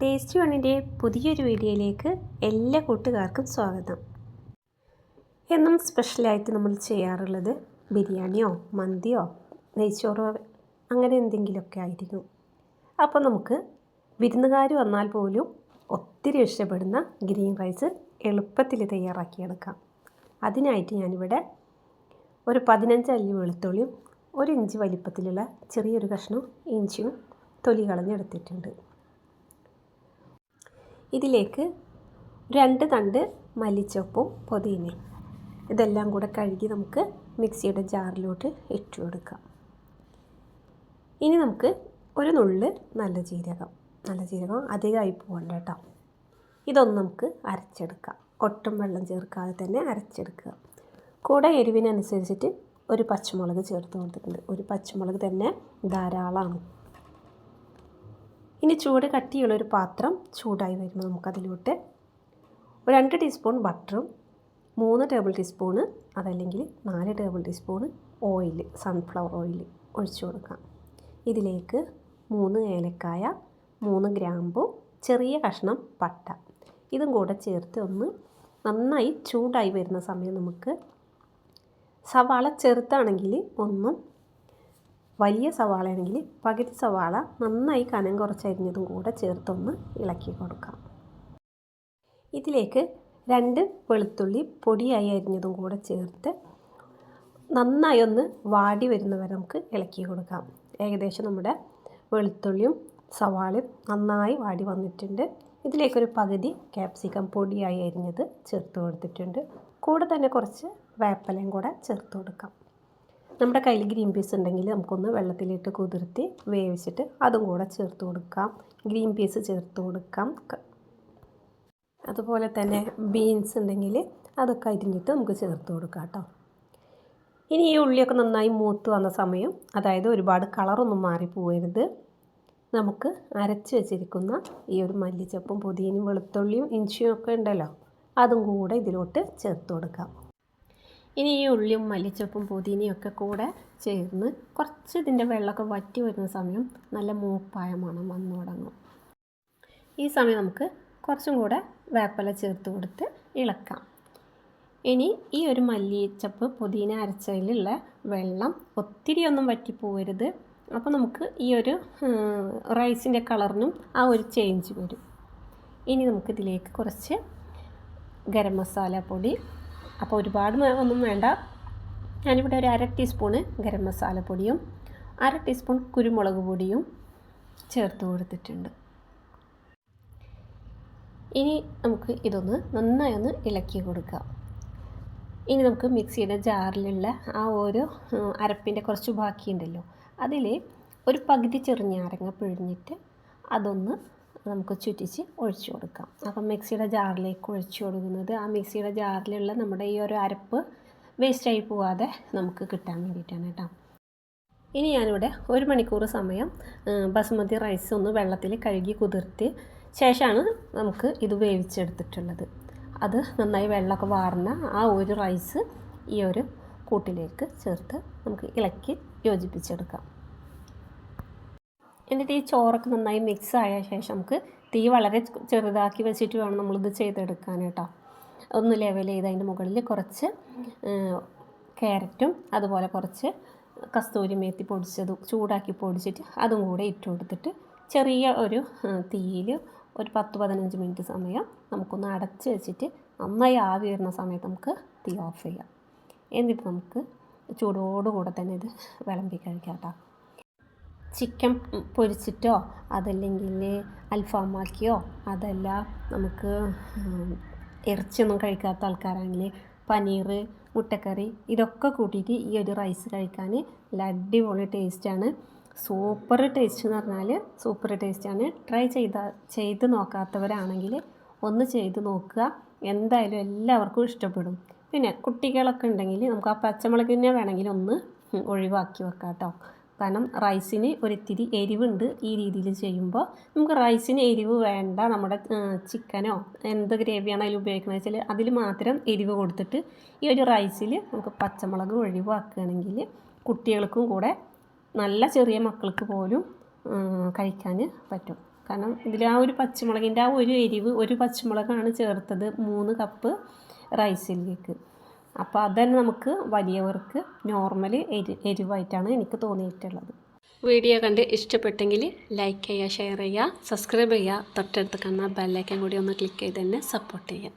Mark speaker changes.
Speaker 1: Taste വണ്ണിന്റെ പുതിയൊരു വീഡിയോയിലേക്ക് എല്ലാ കൂട്ടുകാർക്കും സ്വാഗതം. എന്നും സ്പെഷ്യലായിട്ട് നമ്മൾ ചെയ്യാറുള്ളത് ബിരിയാണിയോ മന്തിയോ നെയ്ച്ചോറോ അങ്ങനെ എന്തെങ്കിലുമൊക്കെ ആയിരിക്കും അപ്പോൾ നമുക്ക് വിരുന്നുകാർ വന്നാൽ പോലും ഒത്തിരി ഇഷ്ടപ്പെടുന്ന ഗ്രീൻ റൈസ് എളുപ്പത്തിൽ തയ്യാറാക്കിയെടുക്കാം. അതിനായിട്ട് ഞാനിവിടെ ഒരു പതിനഞ്ച് അല്ലി വെളുത്തുള്ളിയും ഒരു ഇഞ്ച് വലിപ്പത്തിലുള്ള ചെറിയൊരു കഷ്ണം ഇഞ്ചിയും തൊലി കളഞ്ഞെടുത്തിട്ടുണ്ട്. ഇതിലേക്ക് രണ്ട് തണ്ട് മല്ലിച്ചപ്പും പുതിനയും ഇതെല്ലാം കൂടെ കഴുകി നമുക്ക് മിക്സിയുടെ ജാറിലോട്ട് ഇട്ട് കൊടുക്കാം. ഇനി നമുക്ക് ഒരു നുള്ള് നല്ല ജീരകം. നല്ല ജീരകം അധികമായി പോകണ്ട കേട്ടോ. ഇതൊന്ന് നമുക്ക് അരച്ചെടുക്കാം. ഒട്ടും വെള്ളം ചേർക്കാതെ തന്നെ അരച്ചെടുക്കുക. കൂടെ എരിവിനനുസരിച്ചിട്ട് ഒരു പച്ചമുളക് ചേർത്ത് കൊടുത്തിട്ടുണ്ട്. ഒരു പച്ചമുളക് തന്നെ ധാരാളമാണ്. ഇനി ചൂട് കട്ടിയുള്ള ഒരു പാത്രം ചൂടായി വരുമ്പോൾ നമുക്കതിലോട്ട്. ഒരു രണ്ട് ടീസ്പൂൺ ബട്ടറും മൂന്ന് ടേബിൾ ടീസ്പൂണ് അതല്ലെങ്കിൽ നാല് table teaspoon oil sunflower oil ഒഴിച്ചു കൊടുക്കാം. ഇതിലേക്ക് മൂന്ന് ഏലക്കായ മൂന്ന് ഗ്രാമ്പു ചെറിയ കഷ്ണം പട്ട. ഇതും കൂടെ ചേർത്ത് ഒന്ന് നന്നായി ചൂടായി വരുന്ന സമയം നമുക്ക് സവാള ചെറുത്താണെങ്കിൽ ഒന്നും വലിയ സവാളയാണെങ്കിൽ പകുതി സവാള നന്നായി കനം കുറച്ചരിഞ്ഞതും കൂടെ ചേർത്തൊന്ന് ഇളക്കി കൊടുക്കാം. ഇതിലേക്ക് രണ്ട് വെളുത്തുള്ളി പൊടിയായി അരിഞ്ഞതും കൂടെ ചേർത്ത് നന്നായി ഒന്ന് വാടി വരുന്നവരെ നമുക്ക് ഇളക്കി കൊടുക്കാം. ഏകദേശം നമ്മുടെ വെളുത്തുള്ളിയും സവാളയും നന്നായി വാടി വന്നിട്ടുണ്ട്. ഇതിലേക്കൊരു പകുതി ക്യാപ്സിക്കം പൊടിയായി അരിഞ്ഞത് ചേർത്ത് കൊടുത്തിട്ടുണ്ട്. കൂടെ തന്നെ കുറച്ച് വേപ്പലയും കൂടെ ചേർത്ത് കൊടുക്കാം. നമ്മുടെ കയ്യിൽ ഗ്രീൻ പീസ് ഉണ്ടെങ്കിൽ നമുക്കൊന്ന് വെള്ളത്തിലിട്ട് കുതിർത്തി വേവിച്ചിട്ട് അതും കൂടെ ചേർത്ത് കൊടുക്കാം. ഗ്രീൻ പീസ് ചേർത്ത് കൊടുക്കാം. അതുപോലെ തന്നെ ബീൻസ് ഉണ്ടെങ്കിൽ അതൊക്കെ അരിഞ്ഞിട്ട് നമുക്ക് ചേർത്ത് കൊടുക്കാം കേട്ടോ. ഇനി ഈ ഉള്ളിയൊക്കെ നന്നായി മൂത്ത് വന്ന സമയം അതായത് ഒരുപാട് കളറൊന്നും മാറിപ്പോകരുത് നമുക്ക് അരച്ച് വെച്ചിരിക്കുന്ന ഈ ഒരു മല്ലിച്ചപ്പും പുതിയനും വെളുത്തുള്ളിയും ഇഞ്ചിയും ഒക്കെ ഉണ്ടല്ലോ അതും കൂടെ ഇതിലോട്ട് ചേർത്ത് കൊടുക്കാം. ഇനി ഈ ഉള്ളിയും മല്ലിച്ചപ്പും പുതിനയും ഒക്കെ കൂടെ ചേർന്ന് കുറച്ച് ഇതിന്റെ വെള്ളമൊക്കെ വറ്റി വരുന്ന സമയം നല്ല മൂപ്പായ മണം വന്നു തുടങ്ങും. ഈ സമയം നമുക്ക് കുറച്ചും കൂടെ വേപ്പല ചേർത്ത് കൊടുത്ത് ഇളക്കാം. ഇനി ഈ ഒരു മല്ലിച്ചപ്പ് പുതിന അരച്ചതിലുള്ള വെള്ളം ഒത്തിരി ഒന്നും വറ്റിപ്പോവരുത് അപ്പോൾ നമുക്ക് ഈ ഒരു റൈസിന്റെ കളറിനും ആ ഒരു ചേഞ്ച് വരും. ഇനി നമുക്കിതിലേക്ക് കുറച്ച് ഗരം മസാല പൊടി അപ്പോൾ ഒരുപാട് ഒന്നും വേണ്ട. ഞാനിവിടെ ഒരു അര ടീസ്പൂണ് ഗരം മസാല പൊടിയും അര ടീസ്പൂൺ കുരുമുളക് പൊടിയും ചേർത്ത് കൊടുത്തിട്ടുണ്ട്. ഇനി നമുക്ക് ഇതൊന്ന് നന്നായി ഒന്ന് ഇളക്കി കൊടുക്കാം. ഇനി നമുക്ക് മിക്സിയുടെ ജാറിലുള്ള ആ ഓരോ അരപ്പിന്റെ കുറച്ച് ബാക്കിയുണ്ടല്ലോ അതിൽ ഒരു പകുതി ചെറുനാരങ്ങ പിഴിഞ്ഞിട്ട് അതൊന്ന് നമുക്ക് ചുറ്റിച്ച് ഒഴിച്ചു കൊടുക്കാം. അപ്പം മിക്സിയുടെ ജാറിലേക്ക് ഒഴിച്ചു കൊടുക്കുന്നത് ആ മിക്സിയുടെ ജാറിലുള്ള നമ്മുടെ ഈ ഒരു അരപ്പ് വേസ്റ്റായി പോവാതെ നമുക്ക് കിട്ടാൻ വേണ്ടിയിട്ടാണ് കേട്ടോ. ഇനി ഞാനിവിടെ ഒരു മണിക്കൂർ സമയം ബസുമതി റൈസ് ഒന്ന് വെള്ളത്തിൽ കഴുകി കുതിർത്തി ശേഷമാണ് നമുക്ക് ഇത് വേവിച്ചെടുത്തിട്ടുള്ളത്. അത് നന്നായി വെള്ളമൊക്കെ വാർന്ന ആ ഒരു റൈസ് ഈ ഒരു കൂട്ടിലേക്ക് ചേർത്ത് നമുക്ക് ഇളക്കി യോജിപ്പിച്ചെടുക്കാം. എന്നിട്ട് ഈ ചോറൊക്കെ നന്നായി മിക്സ് ആയ ശേഷം നമുക്ക് തീ വളരെ ചെറുതാക്കി വെച്ചിട്ട് വേണം നമ്മളിത് ചെയ്തെടുക്കാൻ കേട്ടോ. ഒന്ന് ലെവൽ ചെയ്ത് അതിന്റെ മുകളിൽ കുറച്ച് ക്യാരറ്റും അതുപോലെ കുറച്ച് കസ്തൂരി മേത്തി പൊടിച്ചതും ചൂടാക്കി പൊടിച്ചിട്ട് അതും കൂടെ ഇട്ട് കൊടുത്തിട്ട് ചെറിയ ഒരു തീയിൽ ഒരു പത്ത് പതിനഞ്ച് മിനിറ്റ് സമയം നമുക്കൊന്ന് അടച്ച് വെച്ചിട്ട് നന്നായി ആവി വരുന്ന സമയത്ത് നമുക്ക് തീ ഓഫ് ചെയ്യാം. എന്നിട്ട് നമുക്ക് ചൂടോടുകൂടെ തന്നെ ഇത് വിളമ്പി കഴിക്കാം കേട്ടോ. ചിക്കൻ പൊരിച്ചിട്ടോ അതല്ലെങ്കിൽ അൽഫാമാക്കിയോ അതല്ല നമുക്ക് ഇറച്ചിയൊന്നും കഴിക്കാത്ത ആൾക്കാരാണെങ്കിൽ പനീർ മുട്ടക്കറി ഇതൊക്കെ കൂട്ടിയിട്ട് ഈ ഒരു റൈസ് കഴിക്കാൻ നല്ല അടിപൊളി ടേസ്റ്റാണ്. സൂപ്പർ ടേസ്റ്റ് എന്ന് പറഞ്ഞാൽ സൂപ്പർ ടേസ്റ്റാണ്. ട്രൈ ചെയ്ത ചെയ്ത് നോക്കാത്തവരാണെങ്കിൽ ഒന്ന് ചെയ്ത് നോക്കുക. എന്തായാലും എല്ലാവർക്കും ഇഷ്ടപ്പെടും. പിന്നെ കുട്ടികളൊക്കെ ഉണ്ടെങ്കിൽ നമുക്ക് ആ പച്ചമുളകിനെ വേണമെങ്കിൽ ഒന്ന് ഒഴിവാക്കി വെക്കാം കേട്ടോ കാരണം റൈസിന് ഒരിത്തിരി എരിവുണ്ട് ഈ രീതിയിൽ ചെയ്യുമ്പോൾ. നമുക്ക് റൈസിന് എരിവ് വേണ്ട നമ്മുടെ ചിക്കനോ എന്ത് ഗ്രേവിയാണ് അതിൽ ഉപയോഗിക്കുന്നത് വെച്ചാൽ അതിൽ മാത്രം എരിവ് കൊടുത്തിട്ട് ഈ ഒരു റൈസിൽ നമുക്ക് പച്ചമുളക് ഒഴിവാക്കുകയാണെങ്കിൽ കുട്ടികൾക്കും കൂടെ നല്ല ചെറിയ മക്കൾക്ക് പോലും കഴിക്കാൻ പറ്റും. കാരണം ഇതിൽ ആ ഒരു പച്ചമുളകിന്റെ ആ ഒരു എരിവ് ഒരു പച്ചമുളകാണ് ചേർത്തത് മൂന്ന് കപ്പ് റൈസിലേക്ക്. അപ്പോൾ അതന്നെ നമുക്ക് വലിയവർക്ക് നോർമൽ എരി എരിവായിട്ടാണ് എനിക്ക് തോന്നിയിട്ടുള്ളത്. വീഡിയോ കണ്ട് ഇഷ്ടപ്പെട്ടെങ്കിൽ ലൈക്ക് ചെയ്യുക ഷെയർ ചെയ്യുക സബ്സ്ക്രൈബ് ചെയ്യുക. തൊട്ടടുത്ത് കാണുന്ന ബെല്ലൈക്കൻ കൂടി ഒന്ന് ക്ലിക്ക് ചെയ്ത് തന്നെ സപ്പോർട്ട് ചെയ്യുക.